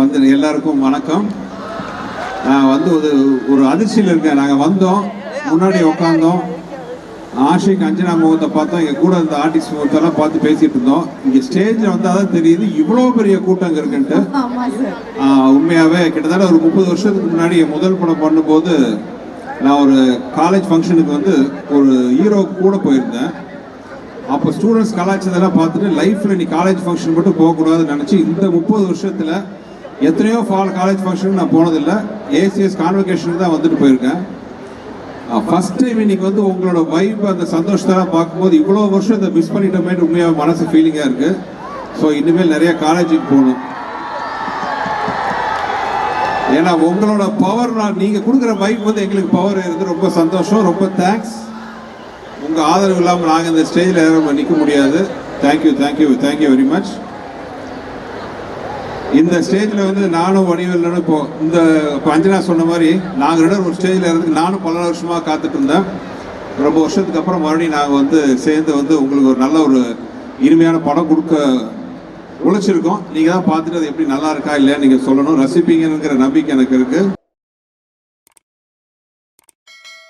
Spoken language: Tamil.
வந்து எல்லாருக்கும் வணக்கம். நான் வந்து ஒரு ஒரு அதிர்ச்சியில் இருக்கேன். நாங்கள் வந்தோம். முன்னாடி உட்காந்தோம் ஆஷிக் அஞ்சனா முகத்தை பார்த்தோம். எங்கள் கூட இந்த ஆர்டிஸ்ட் முகத்தெல்லாம் பார்த்து பேசிட்டு இருந்தோம். இங்கே ஸ்டேஜில் வந்தால் தான் தெரியுது இவ்வளோ பெரிய கூட்டம் இருக்குன்ட்டு. உண்மையாகவே கிட்டத்தட்ட ஒரு முப்பது வருஷத்துக்கு முன்னாடி முதல் படம் பண்ணும்போது நான் ஒரு காலேஜ் ஃபங்க்ஷனுக்கு வந்து ஒரு ஹீரோ கூட போயிருந்தேன். அப்போ ஸ்டூடெண்ட்ஸ் கலாச்சாரத்தெல்லாம் பார்த்துட்டு லைஃப்பில் நீ காலேஜ் ஃபங்க்ஷன் மட்டும் போகக்கூடாதுன்னு நினச்சி இந்த முப்பது வருஷத்தில் எத்தனையோ ஃபால் காலேஜ் ஃபங்க்ஷன் நான் போனதில்லை. ஏசிஎஸ் கான்வெகேஷனுக்கு தான் வந்துட்டு போயிருக்கேன். ஃபர்ஸ்ட் டைம் இன்னைக்கு வந்து உங்களோட வைப் அந்த சந்தோஷத்தெல்லாம் பார்க்கும்போது இவ்வளோ வருஷம் இதை மிஸ் பண்ணிட்டோமே உண்மையாக மனசு ஃபீலிங்காக இருக்குது ஸோ இனிமேல் நிறைய காலேஜுக்கு போகணும். ஏன்னா உங்களோட பவர் நான் நீங்கள் கொடுக்குற வைப் வந்து எங்களுக்கு பவர் இருந்து ரொம்ப சந்தோஷம் ரொம்ப தேங்க்ஸ் உங்கள் ஆதரவு இல்லாமல் நாங்கள் இந்த ஸ்டேஜில் நிற்க முடியாது. Thank you thank you thank you very much இந்த ஸ்டேஜில் வந்து நானும் வடிவேலனும் இப்போ இந்த இப்போ அஞ்சனா சொன்ன மாதிரி நாங்கள் ரெண்டு ஒரு ஸ்டேஜில் இருந்து நானும் பல வருஷமாக காத்துட்டு இருந்தேன். ரொம்ப வருஷத்துக்கு அப்புறம் மறுபடியும் நாங்கள் வந்து சேர்ந்து வந்து உங்களுக்கு ஒரு நல்ல ஒரு இனிமையான படம் கொடுக்க உழைச்சிருக்கோம். நீங்கள் தான் பார்த்துட்டு அது எப்படி நல்லா இருக்கா இல்லையா நீங்கள் சொல்லணும். ரசிப்பீங்கிற நம்பிக்கை எனக்கு இருக்குது